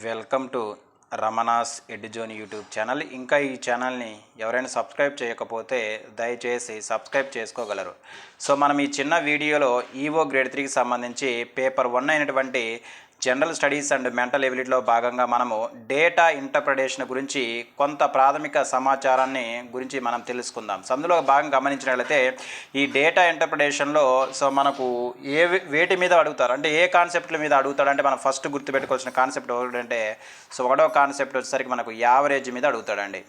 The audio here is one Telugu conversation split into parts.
Welcome to Ramana's Edzone YouTube channel. ఇంకా ఈ ఛానల్ని ఎవరైనా సబ్స్క్రైబ్ చేయకపోతే దయచేసి సబ్స్క్రైబ్ చేసుకోగలరు. సో మనం ఈ చిన్న వీడియోలో ఈవో గ్రేడ్ త్రీకి సంబంధించి పేపర్ వన్ అయినటువంటి జనరల్ స్టడీస్ అండ్ మెంటల్ ఎబిలిటీలో భాగంగా మనము డేటా ఇంటర్ప్రిటేషన్ గురించి కొంత ప్రాథమిక సమాచారాన్ని గురించి మనం తెలుసుకుందాం. అందులో భాగంగా గమనించినట్లయితే ఈ డేటా ఇంటర్ప్రిటేషన్లో సో మనకు ఏ వేటి మీద అడుగుతారు? అంటే ఏ కాన్సెప్ట్ల మీద అడుగుతాడు అంటే మనం ఫస్ట్ గుర్తుపెట్టుకోవాల్సిన కాన్సెప్ట్ ఏంటంటే సో ఒకటో కాన్సెప్ట్ వచ్చేసరికి మనకు యావరేజ్ మీద అడుగుతాడండి.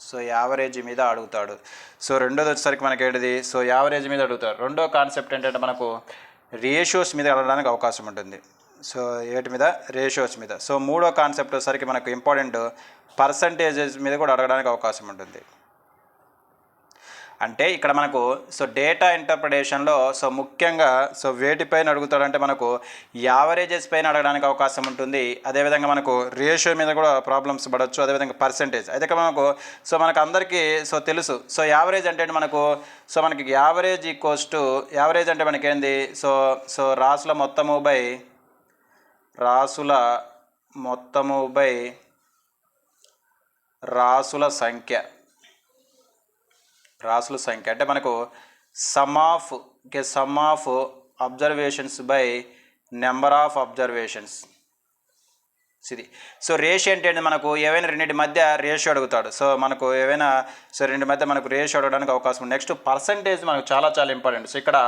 సో యావరేజ్ మీద అడుగుతాడు. సో రెండోది వచ్చేసరికి మనకి ఏంటిది? సో యావరేజ్ మీద అడుగుతాడు. రెండో కాన్సెప్ట్ ఏంటంటే మనకు రేషియోస్ మీద అడగడానికి అవకాశం ఉంటుంది. సో ఏటి మీద? రేషియోస్ మీద. సో మూడో కాన్సెప్ట్ వచ్చేసరికి మనకు ఇంపార్టెంట్ పర్సంటేజెస్ మీద కూడా అడగడానికి అవకాశం ఉంటుంది. అంటే ఇక్కడ మనకు సో డేటా ఇంటర్ప్రిటేషన్లో సో ముఖ్యంగా సో వేటిపైన అడుగుతాడంటే మనకు యావరేజెస్ పైన అడగడానికి అవకాశం ఉంటుంది. అదేవిధంగా మనకు రేషియో మీద కూడా ప్రాబ్లమ్స్ పడవచ్చు అదేవిధంగా పర్సంటేజ్. అయితే మనకు సో మనకు అందరికీ సో తెలుసు. సో యావరేజ్ అంటే మనకు సో మనకి యావరేజ్ ఈక్వల్స్ టు యావరేజ్ అంటే మనకేంది? సో సో రాసుల మొత్తము బై రాసుల మొత్తము బై రాసుల సంఖ్య. రాసుల సంఖ్య. అంటే మనకు sum of sum of observations by number of observations ఇది సో రేషియో అంటే మనకు ఏవైనా రెండింటి మధ్య రేషియో అడుగుతాడు. సో మనకు ఏవైనా సో రెండు మధ్య మనకు రేషియో అడగడానికి అవకాశం ఉంది. నెక్స్ట్ పర్సంటేజ్ మనకు చాలా చాలా ఇంపార్టెంట్. సో ఇక్కడ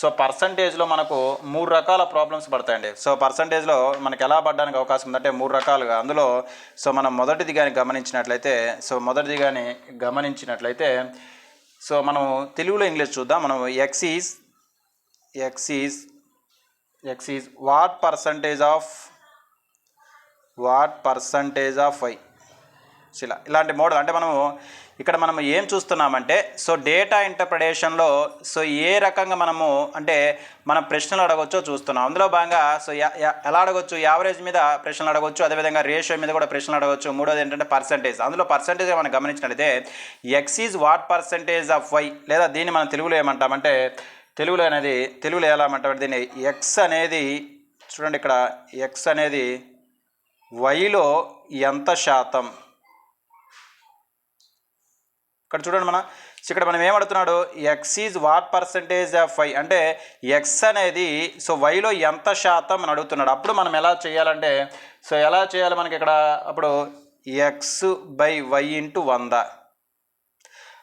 సో పర్సంటేజ్లో మనకు మూడు రకాల ప్రాబ్లమ్స్ పడతాయండి. సో పర్సంటేజ్లో మనకు ఎలా పడడానికి అవకాశం ఉందంటే మూడు రకాలుగా. అందులో సో మనం మొదటిది కానీ గమనించినట్లయితే సో మొదటిది కానీ గమనించినట్లయితే సో మనం తెలుగులో ఇంగ్లీష్ చూద్దాం. మనం x is x is x is what percentage of what percentage of y? ఇలా ఇలాంటి మోడల్. అంటే మనము ఇక్కడ మనం ఏం చూస్తున్నామంటే సో డేటా ఇంటర్ప్రిటేషన్లో సో ఏ రకంగా మనము అంటే మనం ప్రశ్నలు అడగవచ్చో చూస్తున్నాం. అందులో భాగంగా సో ఎలా అడగవచ్చు యావరేజ్ మీద ప్రశ్నలు అడగవచ్చు అదేవిధంగా రేషియో మీద కూడా ప్రశ్నలు అడగవచ్చు మూడోది ఏంటంటే పర్సంటేజ్. అందులో పర్సంటేజ్ మనం గమనించినట్లయితే x is what percentage of y లేదా దీన్ని మనం తెలుగులో ఏమంటామంటే తెలుగులో అనేది తెలుగులో ఎలా అంటామంటే దీన్ని ఎక్స్ అనేది చూడండి ఇక్కడ ఎక్స్ అనేది వైలో ఎంత శాతం? ఇక్కడ చూడండి మన ఇక్కడ మనం ఏమడుతున్నాడు x is what percentage of y అంటే ఎక్స్ అనేది సో వైలో ఎంత శాతం అని అడుగుతున్నాడు. అప్పుడు మనం ఎలా చేయాలంటే సో ఎలా చేయాలి మనకి ఇక్కడ? అప్పుడు ఎక్స్ బై వై ఇంటూ వంద.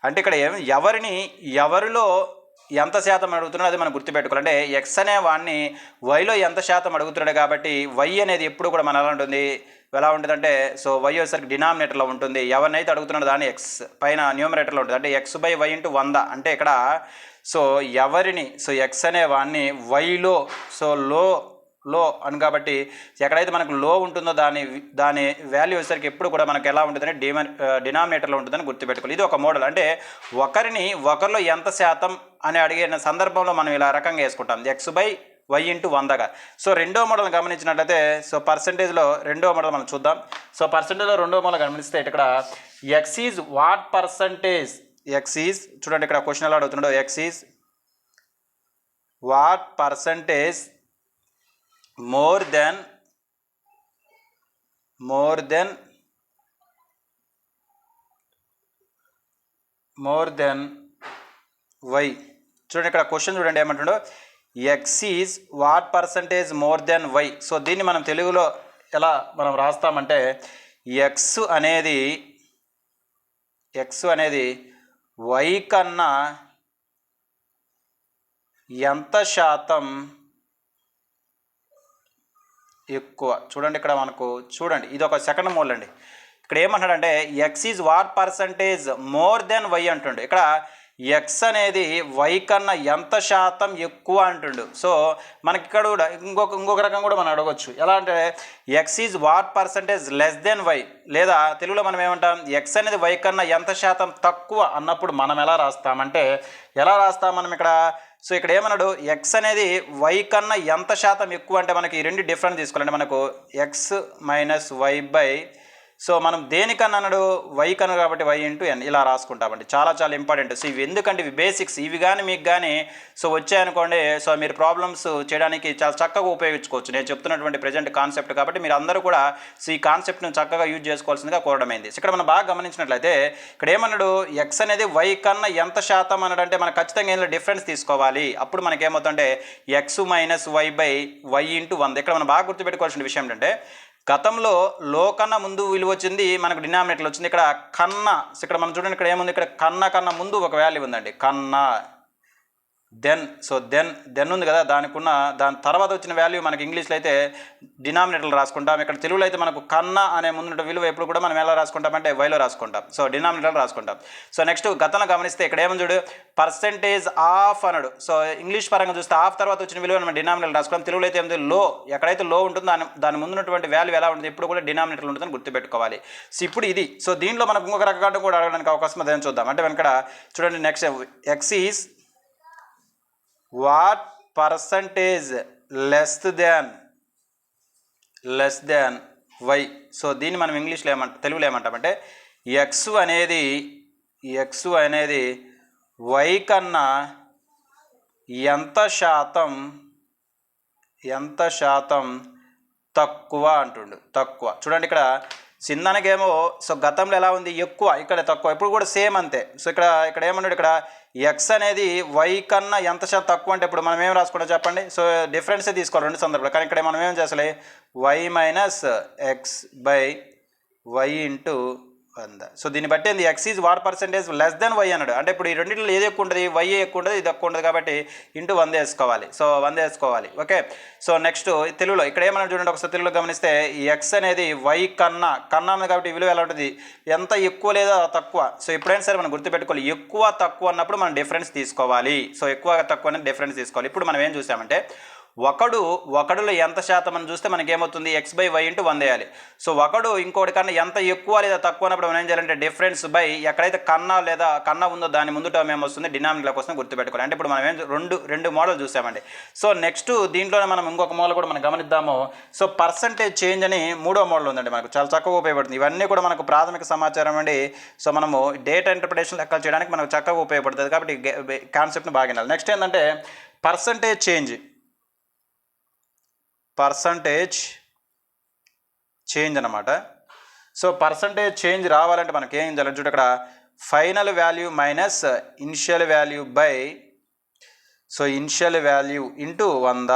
అంటే ఇక్కడ ఎవరిని ఎవరిలో ఎంత శాతం అడుగుతున్నాడో అది మనం గుర్తుపెట్టుకోవాలి. అంటే ఎక్స్ అనే వాడిని వైలో ఎంత శాతం అడుగుతున్నాడు కాబట్టి వై అనేది ఎప్పుడు కూడా మన ఎలా ఉంటుంది. ఎలా ఉంటుందంటే సో వై వచ్చేసరికి డినామినేటర్లో ఉంటుంది. ఎవరినైతే అడుగుతున్నాడో దాన్ని ఎక్స్ పైన న్యూమరేటర్లో ఉంటుంది. అంటే ఎక్స్ బై వై ఇంటూ వంద. అంటే ఇక్కడ సో ఎవరిని సో ఎక్స్ అనే వాడిని వైలో సో లో లో అని కాబట్టి ఎక్కడైతే మనకు లో ఉంటుందో దాని దాని వాల్యూ వచ్చేసరికి ఎప్పుడు కూడా మనకు ఎలా ఉంటుందని డిమా డినామినేటర్లో ఉంటుందని గుర్తుపెట్టుకోవాలి. ఇది ఒక మోడల్ అంటే ఒకరిని ఒకరిలో ఎంత శాతం అని అడిగిన సందర్భంలో మనం ఇలా రకంగా వేసుకుంటాం. ఎక్స్ బై వై ఇంటూ వందగా. సో రెండో మోడల్ గమనించినట్లయితే సో పర్సంటేజ్లో రెండో మోడల్ మనం చూద్దాం. సో పర్సంటేజ్లో రెండో మోడల్ గమనిస్తే ఇక్కడ X is what percentage X is చూడండి ఇక్కడ క్వశ్చన్ ఎలా అడుగుతున్నాడో. X is what percentage more than more than more than Y. చూడండి ఇక్కడ క్వశ్చన్ చూడండి ఏమంటుండో? X is what percentage more than Y so దీన్ని మనం తెలుగులో ఎలా మనం రాస్తామంటే ఎక్స్ అనేది ఎక్స్ అనేది వై కన్నా ఎంత శాతం ఎక్కువ. చూడండి ఇక్కడ మనకు చూడండి ఇది ఒక సెకండ్ మోల్ అండి. ఇక్కడ ఏమంటాడంటే x is what percentage more than y అంటుండు. ఇక్కడ ఎక్స్ అనేది వై కన్నా ఎంత శాతం ఎక్కువ అంటుండు. సో మనకి ఇక్కడ కూడా ఇంకొక ఇంకొక రకం కూడా మనం అడగవచ్చు ఎలా అంటే x is what percentage less than y లేదా తెలుగులో మనం ఏమంటాం? ఎక్స్ అనేది వై కన్నా ఎంత శాతం తక్కువ అన్నప్పుడు మనం ఎలా రాస్తామంటే ఎలా రాస్తాం మనం ఇక్కడ? సో ఇక్కడ ఏమన్నాడు? ఎక్స్ అనేది వై కన్నా ఎంత శాతం ఎక్కువ అంటే మనకి రెండు డిఫరెంట్ తీసుకోవాలంటే మనకు x minus y by so మనం దేనికన్నా అన్నాడు వై కను కాబట్టి వై ఇంటూ ఎన్ ఇలా రాసుకుంటామండి. చాలా చాలా ఇంపార్టెంట్ సో ఇవి ఎందుకంటే ఇవి బేసిక్స్ ఇవి కానీ మీకు కానీ సో వచ్చాయనుకోండి సో మీరు ప్రాబ్లమ్స్ చేయడానికి చాలా చక్కగా ఉపయోగించుకోవచ్చు. నేను చెప్తున్నటువంటి ప్రజెంట్ కాన్సెప్ట్ కాబట్టి మీరు అందరూ కూడా సో ఈ కాన్సెప్ట్ను చక్కగా యూజ్ చేసుకోవాల్సిందిగా కోరడమైంది. ఇక్కడ మనం బాగా గమనించినట్లయితే ఇక్కడ ఏమన్నాడు ఎక్స్ అనేది వై కన్నా ఎంత శాతం అన్నాడు అంటే మనకు ఖచ్చితంగా ఇందులో డిఫరెన్స్ తీసుకోవాలి. అప్పుడు మనకేమవుతుందంటే x minus y by y into వంద ఇక్కడ మనం బాగా గుర్తుపెట్టుకోవాల్సిన విషయం ఏంటంటే గతంలో లోకన్న ముందు విలువ వచ్చింది మనకు డినామినేటర్ వచ్చింది. ఇక్కడ కన్న ఇక్కడ మనం చూడండి ఇక్కడ ఏముంది? ఇక్కడ కన్న కన్నా ముందు ఒక వాల్యూ ఉందండి. కన్నా. దెన్ సో దెన్ దెన్ ఉంది కదా దానికి ఉన్న దాని తర్వాత వచ్చిన వాల్యూ మనకి ఇంగ్లీష్లో అయితే డినామినేటర్లు రాసుకుంటాం. ఇక్కడ తెలుగులో అయితే మనకు కన్నా అనే ముందు విలువ ఎప్పుడు కూడా మనం ఎలా రాసుకుంటామంటే వైలో రాసుకుంటాం. సో డినామినేటర్లు రాసుకుంటాం. సో నెక్స్ట్ గతంలో గమనిస్తే ఇక్కడ ఏమని చూడు? పర్సెంటేజ్ ఆఫ్ అన్నాడు. సో ఇంగ్లీష్ పరంగా చూస్తే ఆఫ్ తర్వాత వచ్చిన విలువ మనం డినామినేటర్ రాసుకుంటాం. తెలుగులో అయితే ఏమిటి లో ఎక్కడైతే లో ఉంటుందో దాని దాని ముందున్నటువంటి వాల్యూ ఎలా ఉంటుంది? ఎప్పుడు కూడా డినామినేటర్లు ఉంటుందని గుర్తుపెట్టుకోవాలి. సో ఇప్పుడు ఇది. సో దీంట్లో మనకు ఇంకొక రకంగా కూడా అడగడానికి అవకాశం అదేం చూద్దాం. అంటే మనం చూడండి next x is what percentage less than less than y so దీన్ని మనం ఇంగ్లీష్లో ఏమంట తెలుగులో ఏమంటామంటే ఎక్స్ అనేది ఎక్స్ అనేది వై కన్నా ఎంత శాతం ఎంత శాతం తక్కువ అంటుండు. తక్కువ. చూడండి ఇక్కడ సింధనకేమో సో గతంలో ఎలా ఉంది? ఎక్కువ ఇక్కడ తక్కువ ఇప్పుడు కూడా సేమ్ అంతే. సో ఇక్కడ ఇక్కడ ఏమన్నాడు ఇక్కడ? ఎక్స్ అనేది వై కన్నా ఎంత శాతం తక్కువ అంటే ఇప్పుడు మనం ఏం రాసుకుంటాం చెప్పండి? సో డిఫరెన్సే తీసుకోవాలి రెండు సందర్భాలు. కానీ ఇక్కడ మనం ఏం చేసలే y minus x by y into వంద సో దీన్ని బట్టి ఏంది? X is what percentage less than y అన్నాడు. అంటే ఇప్పుడు ఈ రెండింటిలో ఏది ఎక్కువ ఉంటుంది? వై ఎక్కువ ఉంటుంది ఇది ఎక్కువ ఉంటుంది కాబట్టి ఇంటూ వంద వేసుకోవాలి. సో వంద వేసుకోవాలి. ఓకే? సో నెక్స్ట్ తెలుగులో ఇక్కడ ఏమన్నా చూడండి ఒకసారి తెలుగులో గమనిస్తే ఈ ఎక్స్ అనేది వై కన్నా కన్నా అన్నది కాబట్టి విలువ ఎలా ఉంటుంది? ఎంత ఎక్కువ లేదా తక్కువ? సో ఎప్పుడైనా సరే మనం గుర్తుపెట్టుకోవాలి. ఎక్కువ తక్కువ అన్నప్పుడు మనం డిఫరెన్స్ తీసుకోవాలి. సో ఎక్కువ తక్కువ అనేది డిఫరెన్స్ తీసుకోవాలి. ఇప్పుడు మనం ఏం చూసామంటే ఒకడు ఒకడులో ఎంత శాతం అని చూస్తే మనకి ఏమవుతుంది ఎక్స్ బై వై ఇంటూ వంద వేయాలి. సో ఒకడు ఇంకోటి కన్నా ఎంత ఎక్కువ లేదా తక్కువ అన్నప్పుడు మనం ఏం చేయాలంటే డిఫరెన్స్ బై ఎక్కడైతే కన్నా లేదా కన్నా ఉందో దాని ముందు టర్మ్ ఏమొస్తుంది? డినామినేటర్ కోసం గుర్తుపెట్టుకోవాలి. అంటే ఇప్పుడు మనం ఏం రెండు రెండు మోడల్ చూసామండి. సో నెక్స్ట్ దీంట్లోనే మనం ఇంకొక మోడల్ కూడా మనం గమనిద్దాము. సో పర్సంటేజ్ చేంజ్ అని మూడో మోడల్ ఉందండి మనకు చాలా చక్కగా ఉపయోగపడుతుంది. ఇవన్నీ కూడా మనకు ప్రాథమిక సమాచారం అండి. సో మనము డేటా ఇంటర్ప్రిటేషన్ లెక్కలు చేయడానికి మనకు చక్కగా ఉపయోగపడుతుంది కాబట్టి కాన్సెప్ట్ని బాగా వినాలి. నెక్స్ట్ ఏంటంటే పర్సంటేజ్ చేంజ్ పర్సంటేజ్ చేంజ్ అనమాట సో పర్సంటేజ్ చేంజ్ రావాలంటే మనకి ఏం చేయాలి? చూడు అక్కడ final value minus initial value by so initial value into వంద.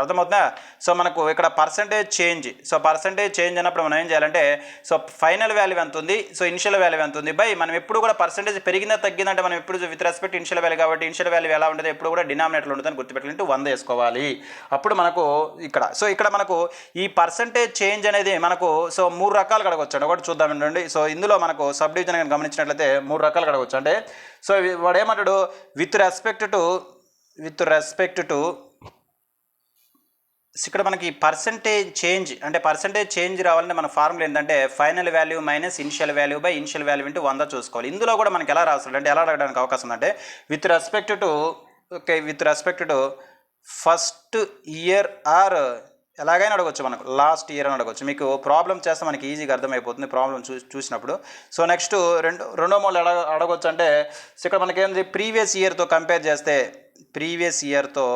అర్థమవుతుందా? సో మనకు ఇక్కడ percentage change so percentage change అన్నప్పుడు మనం ఏం చేయాలంటే సో ఫైనల్ వాల్యూ ఎంత ఉంది? సో ఇనిషియల్ వాల్యూ ఎంత ఉంది? బై మనం ఎప్పుడు కూడా పర్సంటేజ్ పెరిగిందా తగ్గిందంటే మనం ఎప్పుడు విత్ రెస్పెక్ట్ ఇనిషియల్ వాల్యూ కాబట్టి ఇనిషియల్ వాల్యూ ఎలా ఉంటుంది ఎప్పుడు కూడా డినామినేటర్ ఉంటుందని గుర్తుపెట్టుకుంటూ వంద వేసుకోవాలి. అప్పుడు మనకు ఇక్కడ సో ఇక్కడ మనకు ఈ పర్సంటేజ్ చేంజ్ అనేది మనకు సో మూడు రకాలు కడగొచ్చండి ఒకటి చూద్దాం ఏంటండి సో ఇందులో మనకు సబ్ డివిజన్ కనుక గమనించినట్లయితే మూడు రకాలు కడగొచ్చు అంటే సో వాడు ఏమంటాడు? With respect to with respect to ఇక్కడ మనకి పర్సంటేజ్ చేంజ్ అంటే పర్సంటేజ్ చేంజ్ రావాలంటే మన ఫార్ములా ఏంటంటే final value minus initial value by initial value into వంద చూసుకోవాలి. ఇందులో కూడా మనకి ఎలా రాస్తాడు అంటే ఎలా అడగడానికి అవకాశం ఉందంటే with respect to okay with respect to first year or ఎలాగైనా అడగచ్చు మనకు లాస్ట్ ఇయర్ అని అడగవచ్చు మీకు ప్రాబ్లం చేస్తే మనకి ఈజీగా అర్థమైపోతుంది ప్రాబ్లం చూ చూసినప్పుడు. సో నెక్స్ట్ రెండు రెండో మూడు అడగ అడగవచ్చు అంటే సో ఇక్కడ మనకేంది ప్రీవియస్ ఇయర్తో కంపేర్ చేస్తే ప్రీవియస్ ఇయర్తో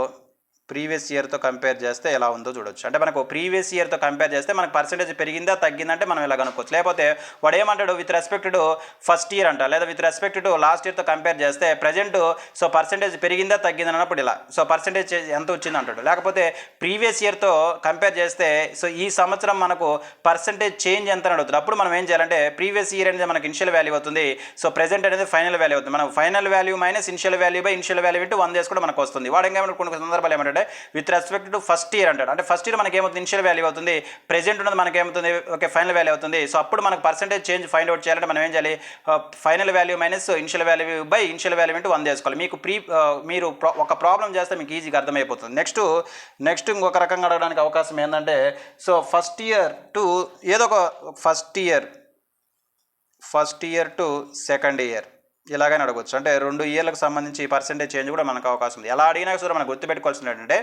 ప్రీవియస్ ఇయర్తో కంపేర్ చేస్తే ఎలా ఉందో చూడొచ్చు. అంటే మనకు ప్రీవియస్ ఇయర్తో కంపేర్ చేస్తే మనకు పర్సెంటేజ్ పెరిగిందా తగ్గిందంటే మనం ఇలా కనుక్కోవచ్చు. లేకపోతే వాడు ఏమంటాడు with respect to first year అంట లేదా విత్ రెస్పెక్ట్ టు లాస్ట్ ఇయర్తో కంపేర్ చేస్తే ప్రజెంట్ సో పర్సెంటేజ్ పెరిగిందా తగ్గిందని అన్నప్పుడు ఇలా. సో పర్సెంటేజ్ ఎంత వచ్చింది అంటాడు. లేకపోతే ప్రీవియస్ ఇయర్తో కంపేర్ చేస్తే సో ఈ సంవత్సరం మనకు పర్సెంటేజ్ చేంజ్ ఎంత అడుగుతుంది అప్పుడు మనం ఏం చేయాలంటే ప్రీవియస్ ఇయర్ అనేది మనకి ఇనిషియల్ వాల్యూ అవుతుంది. సో ప్రెజెంట్ అనేది ఫైనల్ వాల్యూ అవుతుంది. మనం final value minus initial value by initial value into one కూడా మనకు వస్తుంది. వాడు ఏమైనా కొన్ని సందర్భాలు ఏమంటాడు? అంటే with respect to first year అంటాడు. అంటే ఫస్ట్ ఇయర్ మనకి ఏమవుతుంది ఇనిషియల్ వాల్యూ అవుతుంది. ప్రెజెంట్ ఉన్నది మనకి ఏమవుతుంది ఓకే ఫైనల్ వాల్యూ అవుతుంది. సో అప్పుడు మనకు పర్సెంటేజ్ చేంజ్ ఫైండ్ అవుట్ చేయాలంటే మనం ఏం చేయాలి? Final value minus initial value by initial value into one చేసుకోవాలి. మీకు ప్రీ మీరు ఒక ప్రాబ్లం చేస్తే మీకు ఈజీగా అర్థమైపోతుంది. నెక్స్ట్ నెక్స్ట్ ఇంకొక రకంగా అడగడానికి అవకాశం ఏంటంటే సో ఫస్ట్ ఇయర్ టు ఏదో ఒక first year first year to second year ఇలాగైనా అడగవచ్చు అంటే రెండు ఇయర్లకు సంబంధించి పర్సెంటేజ్ చేంజ్ కూడా మనకు అవకాశం ఉంది. ఎలా అడిగినా సరే మనం గుర్తుపెట్టుకోవాల్సింది ఏంటంటే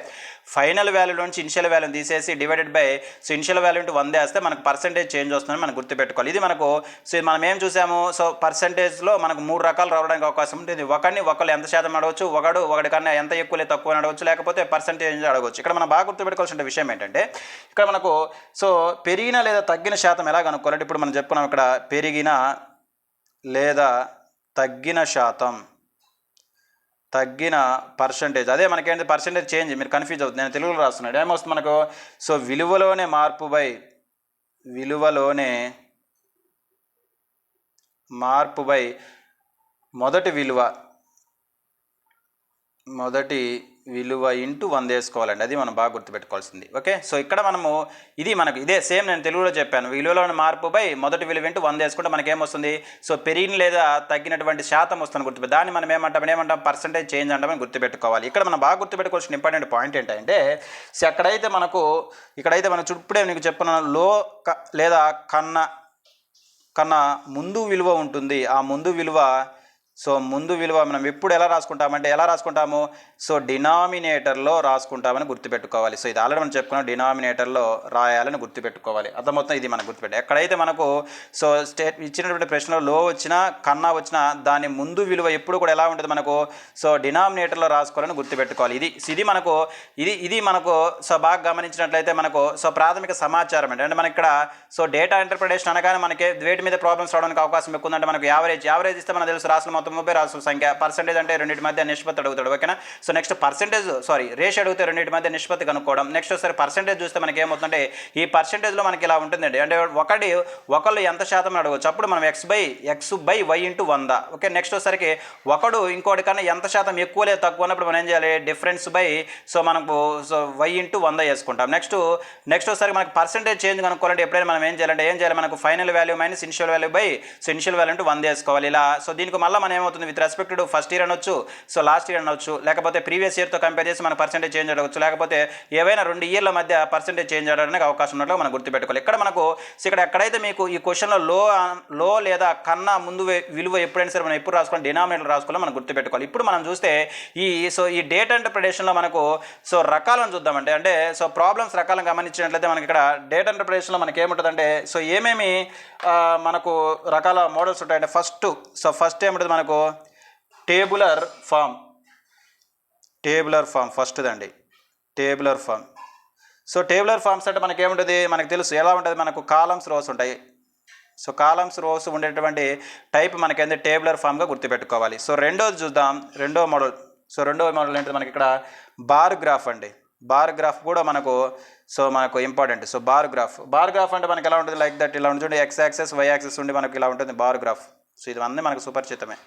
ఫైనల్ వాల్యూ నుంచి ఇనిషియల్ వాల్యూ తీసేసి divided by so initial value into వంద వేస్తే మనకు పర్సెంటేజ్ చేంజ్ వస్తుందని మనం గుర్తుపెట్టుకోవాలి. ఇది మనకు సో మనం ఏం చూసాము? సో పర్సెంటేజ్లో మనకు మూడు రకాలు రావడానికి అవకాశం ఉంటుంది. ఒకరిని ఒకళ్ళు ఎంత శాతం అడగవచ్చు ఒకడు ఒకటి కన్నా ఎంత ఎక్కువ లేదు తక్కువ అని అడగవచ్చు లేకపోతే పర్సెంటేజ్ అడగవచ్చు ఇక్కడ మనం బాగా గుర్తుపెట్టుకోవాల్సిన విషయం ఏంటంటే ఇక్కడ మనకు సో పెరిగిన లేదా తగ్గిన శాతం ఎలా కనుక్కోవాలంటే ఇప్పుడు మనం చెప్పుకున్నాం ఇక్కడ పెరిగిన లేదా తగ్గిన శాతం. తగ్గిన పర్సంటేజ్ అదే మనకేంటి? పర్సంటేజ్ చేంజ్ మీరు కన్ఫ్యూజ్ అవుతుంది. నేను తెలుగులో రాస్తున్నాడు ఏమొస్తుంది మనకు? సో విలువలోనే మార్పు బై విలువలోనే మార్పు బై మొదటి విలువ. మొదటి విలువ ఇంటూ వంద వేసుకోవాలండి. అది మనం బాగా గుర్తుపెట్టుకోవాల్సింది. ఓకే? సో ఇక్కడ మనము ఇది మనకు ఇదే సేమ్ నేను తెలుగులో చెప్పాను. విలువలోని మార్పుపై మొదటి విలువ ఇంటూ వంద వేసుకుంటే మనకి ఏమొస్తుంది సో పెరిగిన లేదా తగ్గినటువంటి శాతం వస్తుంది గుర్తుపెట్టి దాన్ని మనం ఏమంటాం ఏమంటాం? పర్సంటేజ్ చేంజ్ అంటామని గుర్తుపెట్టుకోవాలి. ఇక్కడ మనం బాగా గుర్తుపెట్టుకోవాల్సిన ఇంపార్టెంట్ పాయింట్ ఏంటంటే సో ఎక్కడైతే మనకు ఇక్కడైతే మనం చుప్పుడే నీకు చెప్పుకున్నాను లో క- లేదా కన్నా కన్నా ముందు విలువ ఉంటుంది. ఆ ముందు విలువ సో ముందు విలువ మనం ఎప్పుడు ఎలా రాసుకుంటామంటే ఎలా రాసుకుంటాము? సో డినామినేటర్లో రాసుకుంటామని గుర్తుపెట్టుకోవాలి. సో ఇది ఆల్రెడీ మనం చెప్పుకున్నాం డినామినేటర్లో రాయాలని గుర్తుపెట్టుకోవాలి. అంత మొత్తం ఇది మనం గుర్తుపెట్టాలి ఎక్కడైతే మనకు సో స్టేట్ ఇచ్చినటువంటి ప్రశ్నలో లో వచ్చినా కన్నా వచ్చినా దాని ముందు విలువ ఎప్పుడు కూడా ఎలా ఉంటుంది మనకు? సో డినామినేటర్లో రాసుకోవాలని గుర్తుపెట్టుకోవాలి. ఇది ఇది మనకు ఇది ఇది మనకు సో బాగా గమనించినట్లయితే మనకు సో ప్రాథమిక సమాచారం అంటే అంటే మనకి ఇక్కడ సో డేటా ఇంటర్ప్రిటేషన్ అనగానే మనకి వేటి మీద ప్రాబ్లమ్స్ రావడానికి అవకాశం ఎక్కువ ఉందంటే మనకు యావరేజ్ యావరేజ్ ఇస్తే మనకు తెలుసు రాసిన మొత్తం ముప్పై రాసుల సంఖ్య పర్సెంటేజ్ అంటే రెండింటి మధ్య నిష్పత్తి అడుగుతాడు. ఓకేనా? So next percentage sorry ratio అడిగితే రెండింటి మధ్య నిష్పత్తి కనుక్కోవడం. నెక్స్ట్ ఒకసారి పర్సెంటేజ్ చూస్తే మనకి ఏమవుతుందంటే ఈ పర్సెంటేజ్లో మనకి ఇలా ఉంటుందండి. అంటే ఒకటి ఒకళ్ళు ఎంత శాతం అడగవచ్చు అప్పుడు మనం x by x by y into వంద. ఓకే నెక్స్ట్ వచ్చేసరికి ఒకడు ఇంకోటి కన్నా ఎంత శాతం ఎక్కువ లేదు తక్కువ ఉన్నప్పుడు మనం ఏం చేయాలి? డిఫరెన్స్ బై సో మనకు సో వై ఇంటూ వంద వేసుకుంటాం. నెక్స్ట్ నెక్స్ట్ ఒకసారి మనకి పర్సెంటేజ్ చేంజ్ కనుక్కోవాలంటే ఎప్పుడైనా మనం ఏం చేయాలంటే ఏం చేయాలి? మనకు final value minus initial value by so initial value అంటే వంద వేసుకోవాలి. ఇలా సో దీనికి మళ్ళీ మనం ఏమవుతుంది? With respect to first year అనొచ్చు సో లాస్ట్ ఇయర్ అనొచ్చు. లేకపోతే ప్రీవియస్ ఇయర్తో కంపేర్ చేసి మన పర్సెంటేజ్ చేంజ్ అడగచ్చు. లేకపోతే ఏవైనా రెండు ఇయర్ల మధ్య పర్సెంటేజ్ చేంజ్ అవడానికి అవకాశం ఉన్నట్లు మనం గుర్తుపెట్టుకోవాలి. ఇక్కడ మనకు ఇక్కడ ఎక్కడైతే మీకు ఈ క్వశ్చన్లో లో లో లేదా కన్నా ముందు వే- విలువ ఎప్పుడైనా సరే మనం ఎప్పుడు రాసుకోవాలి డినామినేటర్ రాసుకోవాలి మనం గుర్తుపెట్టుకోవాలి. ఇప్పుడు మనం చూస్తే ఈ సో ఈ డేట్ అండ్ ఇంటర్ప్రిటేషన్లో మనకు సో రకాలను చూద్దామంటే అంటే సో ప్రాబ్లమ్స్ రకాలను గమనించినట్లయితే మనకి ఇక్కడ డేట్ అండ్ ఇంటర్ప్రిటేషన్లో మనకి ఏముంటుందంటే సో ఏమేమి మనకు రకాల మోడల్స్ ఉంటాయంటే ఫస్ట్ సో ఫస్ట్ ఏముంటుంది మనకు? టేబులర్ ఫామ్ టేబులర్ ఫామ్ ఫస్ట్ది అండి tabular form. So tabular forms అంటే మనకి ఏముంటుంది మనకు తెలుసు. ఎలా ఉంటుంది? మనకు కాలమ్స్ రోస్ ఉంటాయి. సో కాలమ్స్ రోస్ ఉండేటువంటి టైప్ మనకేంది? టేబులర్ ఫామ్గా గుర్తుపెట్టుకోవాలి. సో రెండోది చూద్దాం. రెండో మోడల్. సో రెండో మోడల్ ఏంటి మనకి ఇక్కడ బార్ గ్రాఫ్ అండి. బార్ గ్రాఫ్ కూడా మనకు సో మనకు important. So bar graph. Bar graph అంటే మనకి ఎలా ఉంటుంది? లైక్ దట్ ఇలా ఉంటుంది ఎక్స్ యాక్సెస్ వై యాక్సెస్ ఉండి మనకి ఇలా ఉంటుంది బార్ గ్రాఫ్. సో ఇది అన్నీ మనకు సుపరిచితమే.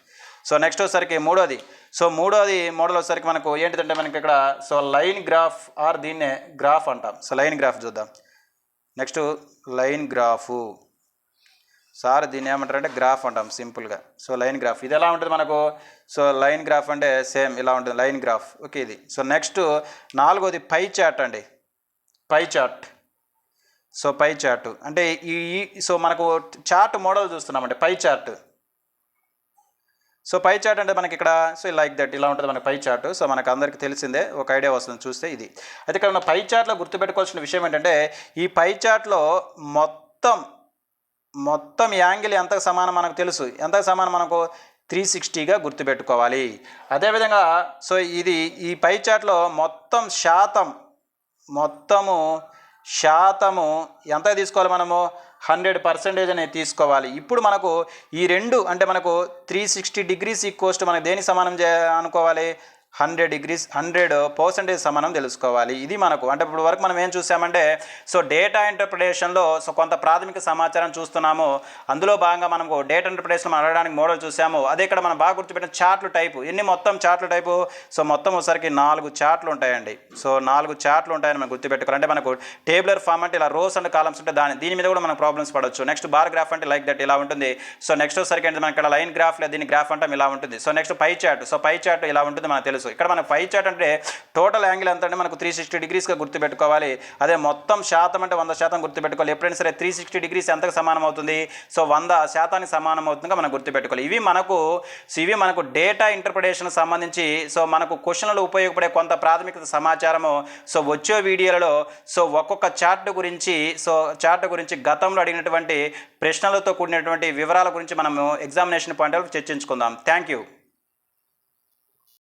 సో నెక్స్ట్ వచ్చేసరికి మూడోది. సో మూడోది మోడల్ వచ్చేసరికి మనకు ఏంటిదంటే మనకి ఇక్కడ సో లైన్ గ్రాఫ్ ఆర్ దీన్నే గ్రాఫ్ అంటాం. సో లైన్ గ్రాఫ్ చూద్దాం. నెక్స్ట్ లైన్ గ్రాఫు సార్ దీన్ని ఏమంటారంటే గ్రాఫ్ అంటాం సింపుల్గా సో లైన్ గ్రాఫ్ ఇది ఎలా ఉంటుంది మనకు? సో లైన్ గ్రాఫ్ అంటే సేమ్ ఇలా ఉంటుంది లైన్ గ్రాఫ్ ఓకే ఇది. సో నెక్స్ట్ నాలుగోది పై చాట్ అండి. Pie chart so pie chart అంటే ఈ ఈ- సో మనకు chart model చూస్తున్నామంటే pie chart so pie chart అంటే మనకి ఇక్కడ సో లైక్ దట్ ఇలా ఉంటుంది మనకి పై చార్ట్ సో మనకు అందరికీ తెలిసిందే ఒక ఐడియా వస్తుంది చూస్తే ఇది. అయితే ఇక్కడ ఉన్న పై చార్ట్లో గుర్తుపెట్టుకోవాల్సిన విషయం ఏంటంటే ఈ పై చార్ట్లో మొత్తం మొత్తం యాంగిల్ ఎంతకు సమానం మనకు తెలుసు? ఎంతకు సమానం మనకు? త్రీ సిక్స్టీగా గుర్తుపెట్టుకోవాలి. అదేవిధంగా సో ఇది ఈ పై చార్ట్లో మొత్తం శాతం మొత్తము శాతము ఎంత తీసుకోవాలి మనము? హండ్రెడ్ పర్సెంటేజ్ అనేది తీసుకోవాలి. ఇప్పుడు మనకు ఈ రెండు అంటే మనకు త్రీ సిక్స్టీ డిగ్రీస్ ఈ కోస్ట్ మనకు దేని సమానం చే అనుకోవాలి? హండ్రెడ్ డిగ్రీస్ హండ్రెడ్ పర్సెంటేజ్ సమానం తెలుసుకోవాలి. ఇది మనకు. అంటే ఇప్పుడు వరకు మనం ఏం చూసామంటే సో డేటా ఇంటర్ప్రిటేషన్లో సో కొంత ప్రాథమిక సమాచారం చూస్తున్నాము. అందులో భాగంగా మనకు డేటా ఇంటర్ప్రిటేషన్ మనం అడగడానికి మోడల్ చూసాము. అదే ఇక్కడ మనం బాగా గుర్తుపెట్టిన చార్ట్లు టైపు. ఎన్ని మొత్తం చార్ట్లు టైపు? సో మొత్తం ఒకసారికి నాలుగు చార్ట్లు ఉంటాయండి. సో నాలుగు చార్ట్లు ఉంటాయని మనం గుర్తుపెట్టుకోవాలి. అంటే మనకు టేబులర్ ఫామ్ అంటే ఇలా రోస్ అండ్ కాలమ్స్ ఉంటే దాని దీని మీద కూడా మనకు ప్రాబ్లమ్స్ పడవచ్చు నెక్స్ట్ బార్ గ్రాఫ్ అంటే లైక్ దట్ ఇలా ఉంటుంది. సో నెక్స్ట్ ఒకసారికి అంటే మనకి ఇక్కడ లైన్ గ్రాఫ్ లేదా దీని గ్రాఫ్ అంటే ఇలా ఉంటుంది. So next pie chart. So pie chart ఇలా ఉంటుంది మనకు తెలుసు. తెలుసు. ఇక్కడ మనకు పై చార్ట్ అంటే టోటల్ యాంగిల్ ఎంత అంటే మనకు త్రీ సిక్స్టీ డిగ్రీస్గా గుర్తుపెట్టుకోవాలి. అదే మొత్తం శాతం అంటే వంద శాతం గుర్తుపెట్టుకోవాలి. ఎప్పుడైనా సరే త్రీ సిక్స్టీ డిగ్రీస్ ఎంతకు సమానం అవుతుంది? సో వంద శాతానికి సమానం అవుతుందిగా మనం గుర్తుపెట్టుకోవాలి. ఇవి మనకు ఇవి మనకు డేటా ఇంటర్ప్రిటేషన్ సంబంధించి సో మనకు క్వశ్చన్లు ఉపయోగపడే కొంత ప్రాథమిక సమాచారము. సో వచ్చే వీడియోలలో సో ఒక్కొక్క చార్ట్ గురించి సో చార్ట్ గురించి గతంలో అడిగినటువంటి ప్రశ్నలతో కూడినటువంటి వివరాల గురించి మనము ఎగ్జామినేషన్ పాయింట్ చర్చించుకుందాం. Thank you